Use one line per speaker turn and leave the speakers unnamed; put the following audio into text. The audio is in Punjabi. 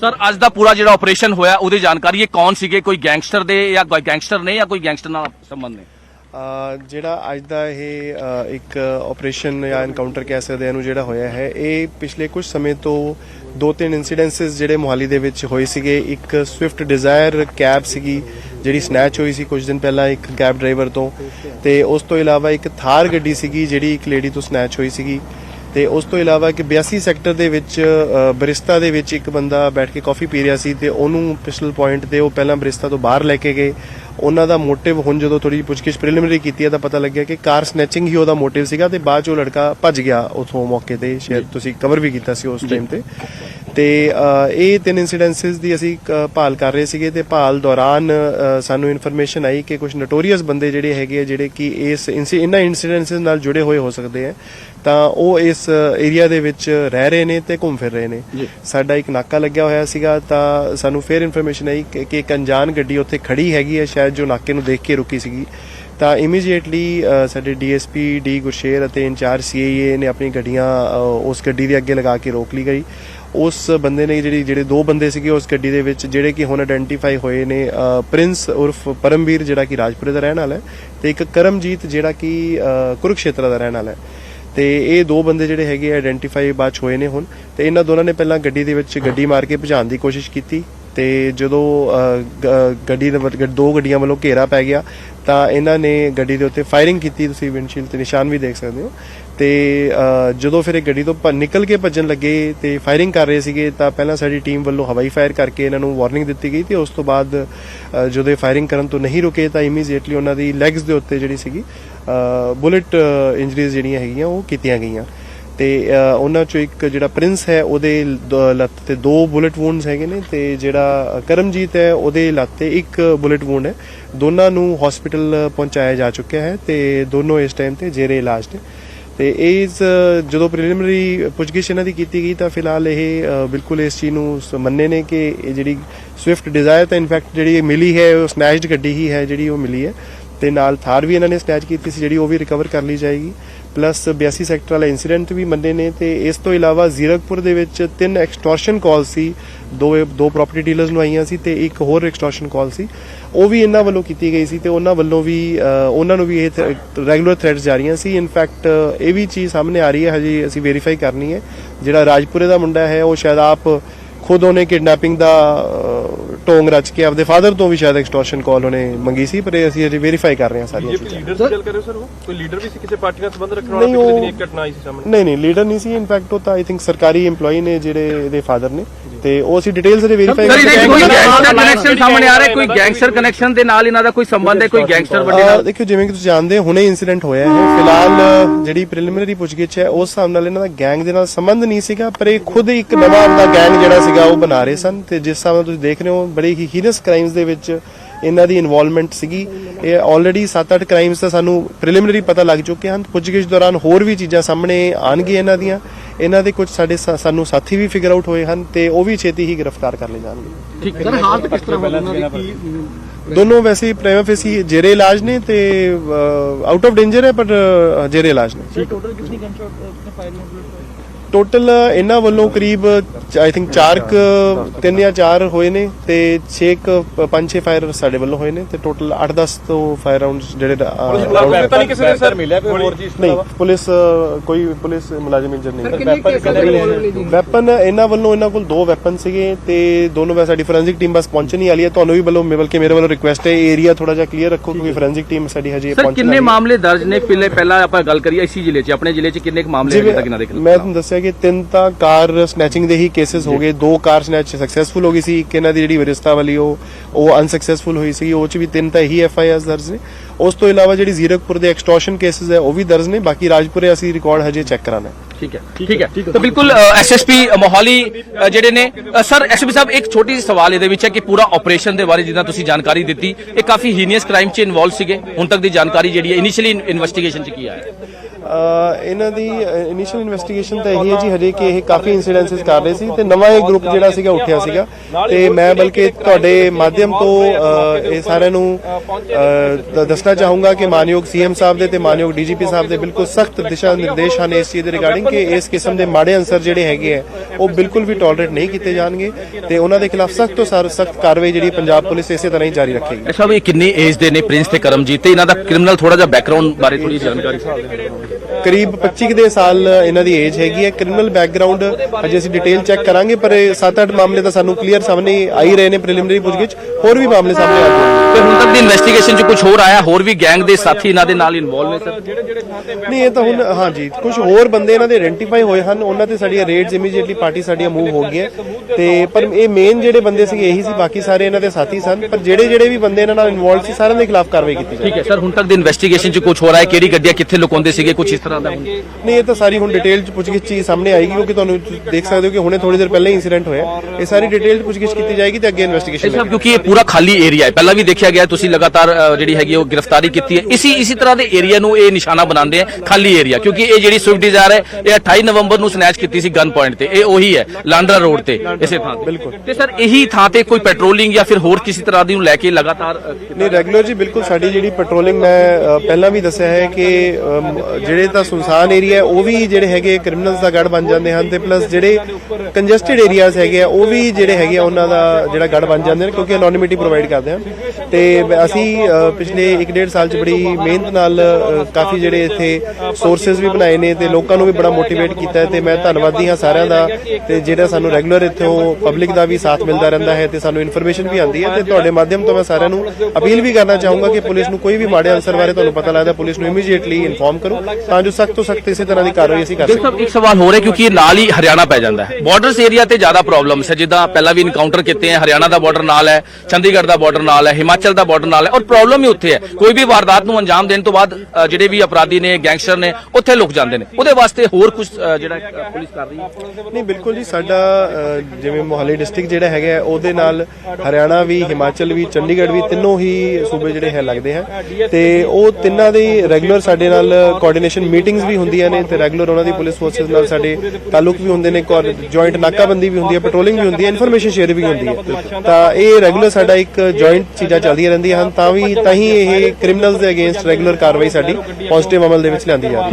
ਸਰ, ਅੱਜ ਦਾ ਪੂਰਾ ਜਿਹੜਾ ਆਪਰੇਸ਼ਨ ਹੋਇਆ, ਉਹਦੀ ਜਾਣਕਾਰੀ ਇਹ ਕੌਣ ਸੀਗੇ? ਕੋਈ ਗੈਂਗਸਟਰ ਦੇ ਜਾਂ ਕੋਈ ਗੈਂਗਸਟਰ ਨੇ ਜਾਂ ਕੋਈ ਗੈਂਗਸਟਰ ਨਾਲ ਸੰਬੰਧ ਨੇ?
ਜਿਹੜਾ ਅੱਜ ਦਾ ਇਹ ਇੱਕ ਆਪਰੇਸ਼ਨ ਜਾਂ ਐਨਕਾਊਂਟਰ ਕਹਿ ਸਕਦੇ ਇਹਨੂੰ ਜਿਹੜਾ ਹੋਇਆ ਹੈ, ਇਹ ਪਿਛਲੇ ਕੁਝ ਸਮੇਂ ਤੋਂ ਦੋ ਤਿੰਨ ਇਨਸੀਡੈਂਸਸ ਜਿਹੜੇ ਮੁਹਾਲੀ ਦੇ ਵਿੱਚ ਹੋਏ ਸੀਗੇ। ਇੱਕ ਸਵਿਫਟ ਡਿਜ਼ਾਇਰ ਕੈਬ ਸੀਗੀ, ਜਿਹੜੀ ਸਨੈਚ ਹੋਈ ਸੀ ਕੁਝ ਦਿਨ ਪਹਿਲਾਂ ਇੱਕ ਕੈਬ ਡਰਾਈਵਰ ਤੋਂ। ਤੇ ਉਸ ਤੋਂ ਇਲਾਵਾ ਇੱਕ ਥਾਰ ਗੱਡੀ ਸੀਗੀ, ਜਿਹੜੀ ਇੱਕ ਲੇਡੀ ਤੋਂ ਸਨੈਚ ਹੋਈ ਸੀਗੀ। ਤੇ ਉਸ ਤੋਂ ਇਲਾਵਾ ਕਿ 82 ਸੈਕਟਰ ਦੇ ਵਿੱਚ ਬਰਿਸਤਾ ਦੇ ਵਿੱਚ ਇੱਕ ਬੰਦਾ ਬੈਠ ਕੇ ਕਾਫੀ ਪੀ ਰਿਹਾ ਸੀ ਤੇ ਉਹਨੂੰ ਪਿਸਟਲ ਪੁਆਇੰਟ ਤੇ ਉਹ ਪਹਿਲਾਂ ਬਰਿਸਤਾ ਤੋਂ ਬਾਹਰ ਲੈ ਕੇ ਗਏ। ਉਹਨਾਂ ਦਾ ਮੋਟਿਵ ਹੁਣ ਜਦੋਂ ਥੋੜੀ ਪੁੱਛਗਿੱਛ ਪ੍ਰੀਲਿਮਿਨਰੀ ਕੀਤੀ ਹੈ ਤਾਂ ਪਤਾ ਲੱਗਿਆ ਕਿ ਕਾਰ ਸਨੈਚਿੰਗ ਹੀ ਉਹਦਾ ਮੋਟਿਵ ਸੀਗਾ ਤੇ ਬਾਅਦ ਚ ਉਹ ਲੜਕਾ ਭੱਜ ਗਿਆ ਉਥੋਂ ਮੌਕੇ ਤੇ। ਸ਼ਾਇਦ ਤੁਸੀਂ ਕਵਰ ਵੀ ਕੀਤਾ ਸੀ ਉਸ ਟਾਈਮ ਤੇ। ਤੇ ਇਹ ਤਿੰਨ ਇਨਸੀਡੈਂਸਸ ਦੀ ਅਸੀਂ ਭਾਲ ਕਰ ਰਹੇ ਸੀਗੇ ਤੇ ਭਾਲ ਦੌਰਾਨ ਸਾਨੂੰ ਇਨਫੋਰਮੇਸ਼ਨ ਆਈ ਕਿ ਕੁਝ ਨੋਟੋਰੀਅਸ ਬੰਦੇ ਜਿਹੜੇ ਹੈਗੇ ਆ ਜਿਹੜੇ ਕਿ ਇਸ ਇਹਨਾਂ ਇਨਸੀਡੈਂਸਸ ਨਾਲ ਜੁੜੇ ਹੋਏ ਹੋ ਸਕਦੇ ਆ ਤਾਂ ਉਹ ਇਸ ਏਰੀਆ ਦੇ ਵਿੱਚ ਰਹਿ ਰਹੇ ਨੇ ਤੇ ਘੁੰਮ ਫਿਰ ਰਹੇ ਨੇ। ਸਾਡਾ ਇੱਕ ਨਾਕਾ ਲੱਗਿਆ ਹੋਇਆ ਸੀਗਾ ਤਾਂ ਸਾਨੂੰ ਫੇਰ ਇਨਫੋਰਮੇਸ਼ਨ ਆਈ ਕਿ ਇੱਕ ਅਣਜਾਣ ਗੱਡੀ ਉੱਥੇ ਖੜੀ ਹੈਗੀ ਹੈ ਸ਼ਾਇਦ ਜੋ ਨਾਕੇ ਨੂੰ ਦੇਖ ਕੇ ਰੁਕੀ ਸੀਗੀ। ਤਾਂ ਇਮੀਡੀਏਟਲੀ ਸਾਡੇ ਡੀਐਸਪੀ ਡੀ ਗੁਰਸ਼ੇਰ ਅਤੇ ਇੰਚਾਰਜ ਸੀਏਏ ਨੇ ਆਪਣੀ ਗੱਡੀਆਂ ਉਸ ਗੱਡੀ ਦੇ ਅੱਗੇ ਲਗਾ ਕੇ ਰੋਕ ਲਈ ਗਈ। ਉਸ ਬੰਦੇ ਨੇ ਜਿਹੜੀ ਜਿਹੜੇ ਦੋ ਬੰਦੇ ਸੀਗੇ ਉਸ ਗੱਡੀ ਦੇ ਵਿੱਚ ਜਿਹੜੇ ਕਿ ਹੁਣ ਆਇਡੈਂਟੀਫਾਈ ਹੋਏ ਨੇ ਪ੍ਰਿੰਸ ਉਰਫ ਪਰਮਵੀਰ ਜਿਹੜਾ ਕਿ ਰਾਜਪੁਰੇ ਦਾ ਰਹਿਣ ਵਾਲਾ ਹੈ ਤੇ ਇੱਕ ਕਰਮਜੀਤ ਜਿਹੜਾ ਕਿ ਅ, ਕੁਰੂਕਸ਼ੇਤਰ ਦਾ ਰਹਿਣ ਵਾਲਾ ਹੈ। ਤੇ ਇਹ ਦੋ ਬੰਦੇ ਜਿਹੜੇ ਹੈਗੇ ਆਇਡੈਂਟੀਫਾਈ ਬਾਅਦ 'ਚ ਹੋਏ ਨੇ ਹੁਣ। ਤੇ ਇਹਨਾਂ ਦੋਨਾਂ ਨੇ ਪਹਿਲਾਂ ਗੱਡੀ ਦੇ ਵਿੱਚ ਗੱਡੀ ਮਾਰ ਕੇ ਭਜਾਉਣ ਦੀ ਕੋਸ਼ਿਸ਼ ਕੀਤੀ। ਤੇ ਜਦੋਂ ਗੱਡੀ ਦੇ ਦੋ ਗੱਡੀਆਂ ਵੱਲੋਂ ਘੇਰਾ ਪੈ ਗਿਆ ਤਾਂ ਇਹਨਾਂ ਨੇ ਗੱਡੀ ਦੇ ਉੱਤੇ ਫਾਇਰਿੰਗ ਕੀਤੀ। ਤੁਸੀਂ ਵਿੰਡਸ਼ੀਲਡ ਤੇ ਨਿਸ਼ਾਨ ਵੀ ਦੇਖ ਸਕਦੇ ਹੋ। ਤੇ ਜਦੋਂ ਫਿਰ ਇਹ ਗੱਡੀ ਤੋਂ ਨਿਕਲ ਕੇ ਭੱਜਣ ਲੱਗੇ ਤੇ ਫਾਇਰਿੰਗ ਕਰ ਰਹੇ ਸੀਗੇ, ਤਾਂ ਪਹਿਲਾਂ ਸਾਡੀ ਟੀਮ ਵੱਲੋਂ ਹਵਾਈ ਫਾਇਰ ਕਰਕੇ ਇਹਨਾਂ ਨੂੰ ਵਾਰਨਿੰਗ ਦਿੱਤੀ ਗਈ ਤੇ ਉਸ ਤੋਂ ਬਾਅਦ ਜਦੋਂ ਇਹ ਫਾਇਰਿੰਗ ਕਰਨ ਤੋਂ ਨਹੀਂ ਰੁਕੇ ਤਾਂ ਇਮੀਡੀਏਟਲੀ ਉਹਨਾਂ ਦੀ ਲੈਗਸ ਦੇ ਉੱਤੇ ਜਿਹੜੀ ਸੀਗੀ ਬੁਲੇਟ ਇੰਜਰੀਜ਼ ਜਿਹੜੀਆਂ ਹੈਗੀਆਂ ਉਹ ਕੀਤੀਆਂ ਗਈਆਂ। ਤੇ ਉਹਨਾਂ ਚੋਂ ਇੱਕ ਜਿਹੜਾ ਪ੍ਰਿੰਸ ਹੈ, ਉਹਦੇ ਦ- ਲੱਤ ਤੇ ਦੋ ਬੁਲੇਟ ਵੂਨਸ ਹੈਗੇ ਨੇ ਤੇ ਜਿਹੜਾ ਕਰਮਜੀਤ ਹੈ, ਉਹਦੇ ਲੱਤ ਤੇ ਇੱਕ ਬੁਲੇਟ ਵੂਨ ਹੈ। ਦੋਨਾਂ ਨੂੰ ਹਸਪੀਟਲ ਪਹੁੰਚਾਇਆ ਜਾ ਚੁੱਕਿਆ ਹੈ ਤੇ ਦੋਨੋਂ ਇਸ ਟਾਈਮ ਤੇ ਜੇਰੇ ਇਲਾਜ ਨੇ। ਤੇ ਇਸ ਜਦੋਂ ਪ੍ਰੀਲਿਮਿਨਰੀ ਪੁੱਛਗਿੱਛ ਇਹਨਾਂ ਦੀ ਕੀਤੀ ਗਈ ਤਾਂ ਫਿਲਹਾਲ ਇਹ ਬਿਲਕੁਲ ਇਸ ਚੀਜ਼ ਨੂੰ ਮੰਨੇ ਨੇ ਕਿ ਇਹ ਜਿਹੜੀ ਸਵਿਫਟ ਡਿਜ਼ਾਇਰ ਤਾਂ ਇਨਫੈਕਟ ਜਿਹੜੀ ਇਹ ਮਿਲੀ ਹੈ, ਉਹ ਸਨੈਚਡ ਗੱਡੀ ਹੀ ਹੈ ਜਿਹੜੀ ਉਹ ਮਿਲੀ ਹੈ ਤੇ ਨਾਲ ਥਾਰ ਵੀ ਇਹਨਾਂ ਨੇ ਸਨੈਚ ਕੀਤੀ ਸੀ ਜਿਹੜੀ ਉਹ ਵੀ ਰਿਕਵਰ ਕਰ ਲਈ ਜਾਏਗੀ। ਪਲੱਸ 82 ਸੈਕਟਰ ਵਾਲੇ ਇਨਸੀਡੈਂਟ ਵੀ ਮੰਨੇ ਨੇ ਤੇ ਇਸ ਤੋਂ ਇਲਾਵਾ ਜ਼ੀਰਕਪੁਰ ਦੇ ਵਿੱਚ ਤਿੰਨ ਐਕਸਟੋਰਸ਼ਨ ਕਾਲ ਸੀ। ਦੋ ਦੋ ਪ੍ਰਾਪਰਟੀ ਡੀਲਰਸ ਨੂੰ ਆਈਆਂ ਸੀ ਤੇ ਇੱਕ ਹੋਰ ਐਕਸਟੋਰਸ਼ਨ ਕਾਲ ਸੀ। ਉਹ ਵੀ ਇਹਨਾਂ ਵੱਲੋਂ ਕੀਤੀ ਗਈ ਸੀ ਤੇ ਉਹਨਾਂ ਵੱਲੋਂ ਵੀ ਉਹਨਾਂ ਨੂੰ ਵੀ ਇਹ ਰੈਗੂਲਰ ਥ੍ਰੈਟਸ ਜਾਰੀਆਂ ਸੀ। ਇਨਫੈਕਟ ਇਹ ਵੀ ਚੀਜ਼ ਸਾਹਮਣੇ ਆ ਰਹੀ ਹੈ, ਹਜੇ ਅਸੀਂ ਵੈਰੀਫਾਈ ਕਰਨੀ ਹੈ। ਜਿਹੜਾ ਰਾਜਪੁਰੇ ਦਾ ਮੁੰਡਾ ਹੈ, ਉਹ ਸ਼ਾਇਦ ਆਪ ਖੁਦ ਉਹਨੇ ਕਿਡਨੈਪਿੰਗ ਦਾ ਢੋਂਗ ਰਚ ਕੇ ਆਪਦੇ ਫਾਦਰ ਤੋਂ ਵੀ ਸ਼ਾਇਦ ਐਕਸਟੋਰਸ਼ਨ ਕਾਲ ਉਹਨੇ ਮੰਗੀ ਸੀ ਪਰ ਇਹ ਅਸੀਂ ਅਜੇ ਵੈਰੀਫਾਈ ਕਰ ਰਹੇ ਹਾਂ ਸਾਰੀਆਂ ਚੀਜ਼ਾਂ।
ਲੀਡਰ ਦੀ ਗੱਲ ਕਰ ਰਹੇ ਹੋ ਸਰ ਉਹ? ਕੋਈ ਲੀਡਰ ਵੀ ਸੀ ਕਿਸੇ ਪਾਰਟੀ ਨਾਲ ਸੰਬੰਧ ਰੱਖਣ ਵਾਲਾ
ਨਹੀਂ,
ਪਿਛਲੇ ਦਿਨ ਇੱਕ ਘਟਨਾ ਆਈ ਸੀ ਸਾਹਮਣੇ?
ਨਹੀਂ ਨਹੀਂ ਲੀਡਰ ਨਹੀਂ ਸੀ ਇਨਫੈਕਟ ਉਹ ਤਾਂ ਆਈ ਥਿੰਕ ਸਰਕਾਰੀ EMPLOYE ਨੇ ਜਿਹੜੇ ਇਹਦੇ ਫਾਦਰ ਨੇ ਤੇ ਉਹ ਅਸੀਂ ਡਿਟੇਲਸ ਦੇ ਵੈਰੀਫਾਈ
ਸਰ ਇਹਦੇ 'ਚ ਕੋਈ ਗੈਂਗਸਟਰ ਕਨੈਕਸ਼ਨ ਸਾਹਮਣੇ ਆ ਰਿਹਾ
ਹੈ,
ਕੋਈ ਗੈਂਗਸਟਰ ਕਨੈਕਸ਼ਨ ਦੇ ਨਾਲ ਇਹਨਾਂ ਦਾ ਕੋਈ ਸੰਬੰਧ ਹੈ ਕੋਈ ਗੈਂਗਸਟਰ ਵੱਡੇ ਨਾਲ?
ਦੇਖਿਓ ਜਿਵੇਂ ਕਿ ਤੁਸੀਂ ਜਾਣਦੇ ਹੋ ਹੁਣੇ ਇਨਸੀਡੈਂਟ ਹੋਇਆ ਹੈ। ਫਿਲਹਾਲ ਜਿਹੜੀ ਪ੍ਰੀਲਿਮਿਨਰੀ ਪੁੱਛਗਿੱਛ ਹੈ ਉਸ ਹਿਸਾਬ ਨਾਲ ਇਹਨਾਂ ਦਾ ਗੈਂਗ ਦੇ ਨਾਲ ਸੰਬੰਧ ਨਹੀਂ ਸੀਗਾ ਪਰ ਇਹ ਖੁਦ ਇੱਕ ਨਵਾਂ ਆਪਦਾ ਗੈਂਗ ਜਿਹੜਾ ਸੀਗਾ ਉਹ ਬਣਾ ਰਹੇ ਸਨ ਤੇ ਜਿਸ ਹਿਸਾਬ ਨਾਲ ਤੁਸੀਂ ਦੇਖ ਰਹੇ ਹੋ ਬੜੇ ਹੀ ਹੀਨਸ ਕ੍ਰਾਈਮਸ ਦੇ ਵਿੱਚ ਇਹਨਾਂ ਦੀ ਇਨਵੋਲਵਮੈਂਟ ਸੀਗੀ। ਇਹ ਆਲਰੇਡੀ 7-8 ਕ੍ਰਾਈਮਸ ਦਾ ਸਾਨੂੰ ਪ੍ਰੀਲਿਮਿਨਰੀ ਪਤਾ ਲੱਗ ਚੁੱਕੇ ਹਨ। ਪੁੱਛਗਿੱਛ ਦੌਰਾਨ ਹੋਰ ਵੀ ਚੀਜ਼ਾਂ ਸਾਹਮਣੇ ਆਣਗੀਆਂ ਇਹਨਾਂ ਦੀਆਂ। ਇਹਨਾਂ ਦੇ ਕੁਝ ਸਾਡੇ ਸਾਨੂੰ ਸਾਥੀ ਵੀ ਫਿਗਰ ਆਊਟ ਹੋਏ ਹਨ ਤੇ ਉਹ ਵੀ ਛੇਤੀ ਹੀ ਗ੍ਰਿਫਤਾਰ ਕਰ ਲਏ ਜਾਣਗੇ।
ਸਰ ਹਾਲਤ ਕਿਸ ਤਰ੍ਹਾਂ ਉਹਨਾਂ ਦੀ
ਦੋਨੋਂ ਵੈਸੇ ਹੀ ਪ੍ਰਾਈਮ ਫੇਸੀ ਜੇਰੇ ਇਲਾਜ ਨੇ ਤੇ ਆਊਟ ਆਫ ਡੇਂਜਰ ਹੈ ਪਰ ਜੇਰੇ ਇਲਾਜ ਨੇ।
ਟੋਟਲ ਕਿੰਨੀ ਗਨ ਸ਼ਾਟ ਫਾਇਰ
ਟੋਟਲ ਇਹਨਾਂ ਵੱਲੋਂ ਕਰੀਬ ਆਈ ਥਿੰਕ 4 ਤਿੰਨ ਜਾਂ 4 ਹੋਏ ਨੇ ਤੇ 6 5 6 ਫਾਇਰ ਸਾਡੇ ਵੱਲੋਂ ਹੋਏ ਨੇ ਤੇ ਟੋਟਲ 8-10 ਤੋਂ ਫਾਇਰ ਰਾਉਂਡਸ ਜਿਹੜੇ ਅ, round-
ਵੈਪਨ ਤਾਂ ਨਹੀਂ ਕਿਸੇ ਦੇ ਸਰ ਮਿਲਿਆ ਕੋਈ ਹੋਰ ਚੀਜ਼
ਨਹੀਂ ਪੁਲਿਸ ਕੋਈ ਪੁਲਿਸ ਮੁਲਾਜ਼ਮ ਇੰਜਰ ਨਹੀਂ ਵੈਪਨ ਇਹਨਾਂ ਵੱਲੋਂ ਇਹਨਾਂ ਕੋਲ ਦੋ ਵੈਪਨ ਸੀਗੇ ਤੇ ਦੋਨੋਂ ਵੈ ਸਾਡੀ ਫੋਰੈਂਸਿਕ ਟੀਮ ਬਸ ਪਹੁੰਚਣ ਹੀ ਵਾਲੀ ਹੈ। ਤੁਹਾਨੂੰ ਵੀ ਵੱਲੋਂ ਬਲਕਿ ਮੇਰੇ ਵੱਲੋਂ ਰਿਕੁਐਸਟ ਹੈ ਏਰੀਆ ਥੋੜਾ ਜਿਹਾ ਕਲੀਅਰ ਰੱਖੋ ਕਿਉਂਕਿ ਫੋਰੈਂਸਿਕ ਟੀਮ ਸਾਡੀ ਹਜੇ
ਸਰ
ਪਹੁੰਚਣ
ਕਿੰਨੇ। ਮਾਮਲੇ ਦਰਜ ਨੇ? ਪਹਿਲੇ ਪਹਿਲਾਂ ਆਪਾਂ ਗੱਲ ਕਰੀਏ ਇਸੀ ਜ਼ਿਲ੍ਹੇ 'ਚ ਆਪਣੇ ਜ਼ਿਲ੍ਹੇ 'ਚ ਕਿੰਨੇ ਕੁ ਮਾਮਲੇ ਅਜੇ ਤੱਕ ਇਹਨਾਂ ਦੇ
ਜਿਵੇਂ
ਖਿਲਾਫ?
ਮੈਂ ਤੁਹਾਨੂੰ ਦੱਸਿਆ ਕਿ ਤਿੰਨ ਤਾਂ ਕਾਰ ਸਨੈਚਿੰਗ ਦੇ ਹੀ ਕੇसेस ਹੋ ਗਏ ਦੋ ਕਾਰ ਸਨੈਚ ਸਕਸੈਸਫੁਲ ਹੋ ਗਈ ਸੀ ਇੱਕ ਇਹਨਾਂ ਦੀ ਜਿਹੜੀ ਵਿਰਸਤਾ ਵਾਲੀ ਉਹ ਉਹ ਅਨਸਕਸੈਸਫੁਲ ਹੋਈ ਸੀ ਉਹ ਚ ਵੀ ਤਿੰਨ ਤਾਂ ਹੀ ਐਫ ਦਰਜ ਨੇ। ਉਸ ਤੋਂ ਇਲਾਵਾ ਜਿਹੜੀ ਜ਼ੀਰਕਪੁਰ ਦੇ ਐਕਸਟੋਰਸ਼ਨ ਕੇसेस ਹੈ ਉਹ ਵੀ ਦਰਜ ਨੇ ਬਾਕੀ ਰਾਜਪੁਰੇ ਅਸੀਂ ਰਿਕਾਰਡ ਹਜੇ ਚੈੱਕ ਕਰਾਣਾ ਹੈ।
ਠੀਕ ਹੈ ਠੀਕ ਹੈ ਤਾਂ ਬਿਲਕੁਲ ਐਸਐਸਪੀ ਮੋਹਾਲੀ ਜਿਹੜੇ ਨੇ ਸਰ ਤੁਸੀਂ
ਇਹਨਾਂ ਦੀ ਇਨੀਸ਼ੀਅਲ ਇਨਵੈਸਟੀਗੇਸ਼ਨ ਤਾਂ ਇਹੀ ਹੈ ਜੀ ਹਜੇ ਕਿ ਇਹ ਕਾਫੀ ਇਨਸੀਡੈਂਸਸ ਕਰ ਰਹੇ ਸੀ ਤੇ ਨਵਾਂ ਇਹ ਗਰੁੱਪ ਜਿਹੜਾ ਸੀਗਾ ਉੱਠਿਆ ਸੀਗਾ। ਤੇ ਮੈਂ ਬਲਕਿ ਤੁਹਾਡੇ ਮਾਧਿਅਮ ਤੋਂ ਇਹ ਸਾਰਿਆਂ ਨੂੰ ਦੱਸਣਾ ਚਾਹੂੰਗਾ ਕਿ ਮਾਨਯੋਗ ਸੀਐਮ ਸਾਹਿਬ ਦੇ ਤੇ ਮਾਨਯੋਗ ਡੀਜੀਪੀ ਸਾਹਿਬ ਦੇ ਬਿਲਕੁਲ ਸਖਤ ਦਿਸ਼ਾ ਨਿਰਦੇਸ਼ ਹਨ ਇਸ ਚੀਜ਼ ਦੇ ਰਿਗਾਰਡਿੰਗ ਕਿ ਇਸ ਕਿਸਮ ਦੇ ਮਾੜੇ ਅੰਸਰ ਜਿਹੜੇ ਹੈਗੇ ਆ ਉਹ ਬਿਲਕੁਲ ਵੀ ਟੋਲਰੇਟ ਨਹੀਂ ਕੀਤੇ ਜਾਣਗੇ ਤੇ ਉਹਨਾਂ ਦੇ ਖਿਲਾਫ ਸਖਤ ਤੋਂ ਸਖਤ ਕਾਰਵਾਈ ਜਿਹੜੀ ਪੰਜਾਬ ਪੁਲਿਸ ਇਸੇ ਤਰ੍ਹਾਂ ਹੀ ਜਾਰੀ ਰੱਖੇਗੀ।
ਅੱਛਾ ਵੀ ਕਿੰਨੀ ਏਜ ਦੇ ਨੇ ਪ੍ਰਿੰਸ ਤੇ ਕਰਮਜੀਤ ਤੇ ਇਹਨਾਂ ਦਾ ਕ੍ਰਿਮੀਨਲ ਥੋੜਾ ਜਿਹਾ ਬੈਕਗ੍ਰਾਉਂਡ ਬਾਰੇ ਥੋੜੀ ਜਾਣਕਾਰੀ।
ਕਰੀਬ 25 ਕੁ ਦੇ ਸਾਲ ਇਹਨਾਂ ਦੀ ਏਜ ਹੈਗੀ ਹੈ। ਕ੍ਰਿਮੀਨਲ ਬੈਕਗ੍ਰਾਉਂਡ ਅਜੇ ਅਸੀਂ ਡਿਟੇਲ ਚੈੱਕ ਕਰਾਂਗੇ ਪਰ 7-8 ਮਾਮਲੇ ਤਾਂ ਸਾਨੂੰ ਕਲੀਅਰ ਸਾਹਮਣੇ ਆ ਹੀ ਰਹੇ ਨੇ ਪ੍ਰੀਲਿਮਿਨਰੀ ਪੁੱਛਗਿੱਛ ਹੋਰ ਵੀ ਮਾਮਲੇ ਸਾਹਮਣੇ ਆ ਗਏ
ਤੇ ਹੁਣ ਤੱਕ ਦੀ ਇਨਵੈਸਟੀਗੇਸ਼ਨ 'ਚ ਕੁਝ ਹੋਰ ਆਇਆ? ਹੋਰ ਵੀ ਗੈਂਗ ਦੇ ਸਾਥੀ ਇਹਨਾਂ ਦੇ ਨਾਲ ਇਨਵੋਲਵ ਨੇ? ਸਰ
ਨਹੀਂ ਇਹ ਤਾਂ ਹੁਣ ਹਾਂਜੀ ਕੁਝ ਹੋਰ ਬੰਦੇ ਇਹਨਾਂ ਦੇ ਆਇਡੈਂਟੀਫਾਈ ਹੋਏ ਹਨ। ਉਹਨਾਂ ਤੇ ਸਾਡੀਆਂ ਰੇਡਸ ਇਮੀਡੀਏਟਲੀ ਪਾਰਟੀ ਸਾਡੀਆਂ ਮੂਵ ਹੋ ਗਈਆਂ। ਤੇ ਪਰ ਇਹ ਮੇਨ ਜਿਹੜੇ ਬੰਦੇ ਸੀਗੇ ਇਹੀ ਸੀ ਬਾਕੀ ਸਾਰੇ ਇਹਨਾਂ ਦੇ ਸਾਥੀ ਸਨ। ਪਰ ਜਿਹੜੇ ਜਿਹੜੇ ਵੀ ਬੰਦੇ ਇਹਨਾਂ ਨਾਲ ਇਨਵੋਲਵ ਸੀ ਸਾਰਿਆਂ ਦੇ ਖਿਲਾਫ ਕਾਰਵਾਈ ਕੀਤੀ ਜਾਏ
ਠੀਕ ਹੈ ਸਰ ਹੁਣ ਤੱਕ ਦੀ ਇਨਵੈਸਟੀਗੇਸ਼ਨ 'ਚ ਕੁਝ ਹੋ ਰਿਹਾ ਹੈ ਕਿਹੜੀ ਗੱਡੀਆਂ ਕਿੱਥੇ ਲੁਕਾਉਂਦੇ ਸੀਗੇ? ਕੁਝ ਇਸ ਤਰ੍ਹਾਂ ਦਾ ਹੁਣ
ਨਹੀਂ ਇਹ ਤਾਂ ਸਾਰੀ ਹੁਣ ਡਿਟੇਲ ਚ ਪੁੱਛਗਿੱਛ ਚੀਜ਼ ਸਾਹਮਣੇ ਆਏਗੀ ਕਿਉਂਕਿ ਤੁਹਾਨੂੰ ਦੇਖ ਸਕਦੇ ਹੋ ਕਿ ਹੁਣੇ ਥੋੜੀ ਦੇਰ ਪਹਿਲਾਂ ਹੀ ਇਨਸੀਡੈਂਟ ਹੋਇਆ। ਇਹ ਸਾਰੀ ਡਿਟੇਲ ਚ ਪੁੱਛਗਿੱਛ ਕੀਤੀ ਜਾਏਗੀ ਤੇ ਅੱਗੇ ਇਨਵੈਸਟੀਗੇਸ਼ਨ
ਸਾਹਿਬ ਕਿਉਂਕਿ ਇਹ ਪੂਰਾ ਖਾਲੀ ਏਰੀਆ ਹੈ। ਪਹਿਲਾਂ ਵੀ ਦੇਖਿਆ ਗਿਆ ਤੁਸੀਂ ਲਗਾਤਾਰ ਅ, ਜਿਹੜੀ ਹੈਗੀ ਉਹ ਗ੍ਰਿਫਤਾਰੀ ਕੀਤੀ ਹੈ। ਇਸੀ ਇਸੀ ਤਰ੍ਹਾਂ ਦੇ ਏਰੀਆ ਨੂੰ ਇਹ ਨਿਸ਼ਾਨਾ ਬਣਾਉਂਦੇ ਆ ਖਾਲੀ ਏਰੀਆ ਕਿਉਂਕਿ ਇਹ ਜਿਹੜੀ ਸਵਿਫਟ ਡਿਜ਼ਾਇਰ ਹੈ ਇਹ 28 ਨਵੰਬਰ ਨੂੰ ਸਨੈਚ ਕੀਤੀ ਸੀ ਗਨ ਪੁਆਇੰਟ ਤੇ। ਇਹ ਉਹੀ ਹੈ ਲਾਂਡਰਾ ਰੋਡ ਤੇ ਇਸੇ ਥਾਂ ਤੇ।
ਬਿਲਕੁਲ।
ਤੇ ਸਰ ਇਹੀ ਥਾਂ ਤੇ ਕੋਈ ਪੈਟਰੋਲਿੰਗ ਜਾਂ ਫਿਰ ਹੋਰ ਕਿਸੇ ਤਰ੍ਹਾਂ ਦੀ ਨੂੰ ਲੈ ਕੇ ਲਗਾਤਾਰ ਅ,
ਨਹੀਂ ਰੈਗੂਲਰ ਜੀ ਬਿਲਕੁਲ ਸਾਡੀ ਜਿਹੜੀ ਪੈਟਰੋਲਿੰਗ ਮੈਂ ਅ, ਪਹਿਲਾਂ ਵੀ ਦੱਸਿਆ ਹੈ ਕਿ ਅਮ, ਜਿਹੜੇ ਜਿਹੜੇ ਤਾਂ ਸੁਨਸਾਨ ਏਰੀਆ ਉਹ ਵੀ ਜਿਹੜੇ ਹੈਗੇ ਕ੍ਰਿਮੀਨਲਸ ਦਾ ਗੜ ਬਣ ਜਾਂਦੇ ਹਨ ਤੇ ਪਲੱਸ ਜਿਹੜੇ ਕੰਜਸਟਡ ਏਰੀਆਜ਼ ਹੈਗੇ ਆ ਉਹ ਵੀ ਜਿਹੜੇ ਹੈਗੇ ਆ ਉਹਨਾਂ ਦਾ ਜਿਹੜਾ ਗੜ ਬਣ ਜਾਂਦੇ ਨੇ ਕਿਉਂਕਿ ਅਨੋਨਿਮਿਟੀ ਪ੍ਰੋਵਾਈਡ ਕਰਦੇ ਹਨ। ਤੇ ਅਸੀਂ ਅ, ਪਿਛਲੇ 1.5 ਸਾਲ ਚ ਬੜੀ ਮਿਹਨਤ ਨਾਲ ਕਾਫੀ ਜਿਹੜੇ ਇੱਥੇ ਸੋਰਸਸ ਵੀ ਬਣਾਏ ਨੇ ਤੇ ਲੋਕਾਂ ਨੂੰ ਵੀ ਬੜਾ ਮੋਟੀਵੇਟ ਕੀਤਾ ਹੈ ਤੇ ਮੈਂ ਧੰਨਵਾਦੀ ਹਾਂ ਸਾਰਿਆਂ ਦਾ ਤੇ ਜਿਹੜਾ ਸਾਨੂੰ ਰੈਗੂਲਰ ਇੱਥੋਂ ਪਬਲਿਕ ਦਾ ਵੀ ਸਾਥ ਮਿਲਦਾ ਰਹਿੰਦਾ ਹੈ ਤੇ ਸਾਨੂੰ ਇਨਫੋਰਮੇਸ਼ਨ ਵੀ ਆਉਂਦੀ ਹੈ ਤੇ ਤੁਹਾਡੇ ਮਾਧਿਅਮ ਤੋਂ ਮੈਂ ਸਾਰਿਆਂ ਨੂੰ ਅਪੀਲ ਵੀ ਕਰਨਾ ਚਾਹੂੰਗਾ ਕਿ ਪੁਲਿਸ ਨੂੰ ਕੋਈ ਵੀ ਮਾੜੇ ਅਨਸਰ ਬਾਰੇ ਤੁਹਾਨੂੰ ਪਤਾ ਲੱਗਦਾ ਪੁਲਿਸ ਨੂੰ ਇਮੀਡੀਏਟਲੀ ਇਨਫੋਰਮ ਕਰੋ। ਤਾਂ ਜੋ ਸਖਤ ਤੋਂ ਸਖਤ ਇਸੇ ਤਰ੍ਹਾਂ ਦੀ ਕਾਰਵਾਈ ਅਸੀਂ ਕਰ
ਸਾਹਿਬ ਇੱਕ ਸਵਾਲ ਹੋ ਰਿਹਾ ਕਿਉਂਕਿ ਇਹ ਨਾਲ ਹੀ ਹਰਿਆਣਾ ਪੈ ਜਾਂਦਾ ਹੈ। ਬਾਰਡਰਸ ਏਰੀਆ ਤੇ ਜ਼ਿਆਦਾ ਪ੍ਰੋਬਲਮਸ ਹੈ ਜਿੱਦਾਂ ਪਹਿਲਾਂ ਵੀ ਇਨਕਾਊਂਟਰ ਕੀਤੇ ਹੈ ਹਰਿਆਣਾ ਦਾ ਬਾਰਡਰ ਨਾਲ ਹੈ ਚੰਡੀਗੜ੍ਹ ਦਾ ਬਾਰਡਰ ਨਾਲ ਹੈ ਹਿਮਾਚਲ ਦਾ ਬਾਰਡਰ ਨਾਲ ਹੈ ਔਰ ਪ੍ਰੋਬਲਮ ਹੀ ਉੱਥੇ ਹੈ। ਕੋਈ ਵੀ ਵਾਰਦਾਤ ਨੂੰ ਅੰਜਾਮ ਦੇਣ ਤੋਂ ਬਾਅਦ ਅ, ਜਿਹੜੇ ਵੀ ਅਪਰਾਧੀ ਨੇ ਗੈਂਗਸਟਰ ਨੇ ਉੱਥੇ ਲੁਕ ਜਾਂਦੇ ਨੇ। ਉਹਦੇ ਵਾਸਤੇ ਹੋਰ ਕੁਝ ਜਿਹੜਾ ਅ, ਪੁਲਿਸ ਕਰ ਰਹੀ ਹੈ?
ਨਹੀਂ ਬਿਲਕੁਲ ਜੀ ਸਾਡਾ ਅ, ਜਿਵੇਂ ਮੋਹਾਲੀ ਡਿਸਟ੍ਰਿਕਟ ਜਿਹੜਾ ਹੈਗਾ ਹੈ, ਉਹਦੇ ਨਾਲ ਹਰਿਆਣਾ ਵੀ ਹਿਮਾਚਲ ਵੀ ਚੰਡੀਗੜ੍ਹ ਵੀ ਤਿੰਨੋਂ ਹੀ ਸੂਬੇ ਜਿਹੜੇ ਹੈ ਲੱਗਦੇ ਹਨ ਤੇ ਉਹ ਤਿੰਨਾਂ ਦੀ ਰੈਗੂਲਰ ਸਾਡੇ ਨਾਲ ਕੋਆਰਡੀਨੇਸ਼ਨ ਮੀਟਿੰਗਸ ਵੀ ਹੁੰਦੀਆਂ ਨੇ, ਤੇ ਰੈਗੂਲਰ ਉਹਨਾਂ ਦੀ ਪੁਲਿਸ ਫੋਰਸਸ ਨਾਲ ਸਾਡੇ ਤਾਲੁਕ ਵੀ ਹੁੰਦੇ ਨੇ ਜੁਆਇੰਟ ਨਾਕਾਬੰਦੀ ਵੀ ਹੁੰਦੀ ਹੈ ਪੈਟਰੋਲਿੰਗ ਵੀ ਹੁੰਦੀ ਹੈ ਇਨਫੋਰਮੇਸ਼ਨ ਸ਼ੇਅਰ ਵੀ ਹੁੰਦੀ ਹੈ। ਤਾਂ ਇਹ ਰੈਗੂਲਰ ਸਾਡਾ ਇੱਕ ਜੁਆਇੰਟ ਚੀਜ਼ਾਂ ਚੱਲਦੀਆਂ ਰਹਿੰਦੀਆਂ ਹਨ, ਤਾਂ ਵੀ ਤਾਂ ਹੀ ਇਹ ਕ੍ਰਿਮੀਨਲਸ ਦੇ ਅਗੇਂਸਟ ਰੈਗੂਲਰ ਕਾਰਵਾਈ ਸਾਡੀ ਪੋਜ਼ਿਟਿਵ ਅਮਲ ਦੇ ਵਿੱਚ ਲਿਆਂਦੀ ਜਾ ਰਹੀ ਹੈ।